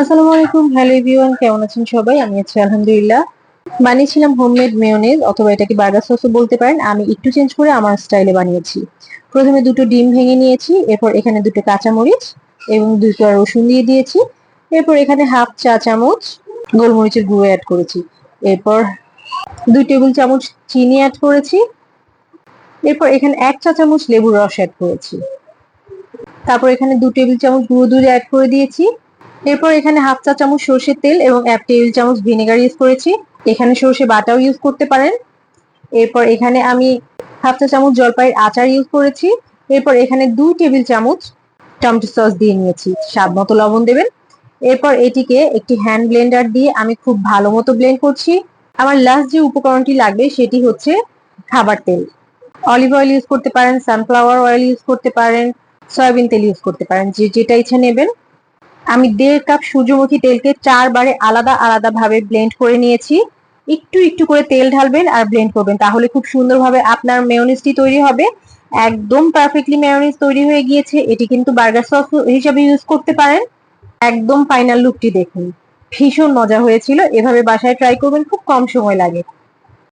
আসসালামু আলাইকুম, hello everyone, কেমন আছেন সবাই? আমি আছি আলহামদুলিল্লাহ। বানিয়েছিলাম হোমমেড মেয়োনেজ, অথবা এটাকে বার্গার সসও বলতে পারেন। আমি একটু চেঞ্জ করে আমার স্টাইলে বানিয়েছি। প্রথমে দুটো ডিম ভেঙে নিয়েছি, এরপর এখানে দুটো কাঁচামরিচ এবং দুটো রসুন দিয়ে দিয়েছি। এরপর এখানে হাফ চা চামচ গোলমরিচের গুঁড়ো অ্যাড করেছি। এরপর দুই টেবিল চামচ চিনি অ্যাড করেছি। এরপর এখানে এক চা চামচ লেবুর রস অ্যাড করেছি। তারপর এখানে দু টেবিল চামচ গুঁড়ো দুধ অ্যাড করে দিয়েছি। এরপর এখানে হাফ চা চামচ সর্ষের তেল এবং এক টেবিল চামচ ভিনেগার ইউজ করেছি। এখানে সর্ষে বাটাও ইউজ করতে পারেন। এরপর এখানে আমি হাফ চা চামচ জলপাইয়ের আচার ইউজ করেছি। এরপর এখানে দুই টেবিল চামচ টমেটো সস দিয়ে নিয়েছি। স্বাদ মতো লবণ দেবেন। এরপর এটিকে একটি হ্যান্ড ব্লেন্ডার দিয়ে আমি খুব ভালো মতো ব্লেন্ড করছি। আমার লাস্ট যে উপকরণটি লাগবে সেটি হচ্ছে খাবার তেল। অলিভ অয়েল ইউজ করতে পারেন সানফ্লাওয়ার অয়েল ইউজ করতে পারেন, সয়াবিন তেল ইউজ করতে পারেন, যে যেটা ইচ্ছা নেবেন। আমি দেড় কাপ সূর্যমুখী তেলকে চারবারে আলাদা আলাদা ভাবে ব্লেন্ড করে নিয়েছি। একটু একটু করে তেল ঢালবেন আর ব্লেন্ড করবেন, তাহলে খুব সুন্দরভাবে আপনার মেয়নিজটি তৈরি হবে। একদম পারফেক্টলি মেয়নিজ তৈরি হয়ে গিয়েছে, এটি কিন্তু বার্গার সস হিসাবে ইউজ করতে পারেন। একদম ফাইনাল লুকটি দেখুন, ভীষণ মজা হয়েছিল, এভাবে বাসায় ট্রাই করবেন, খুব কম সময় লাগে।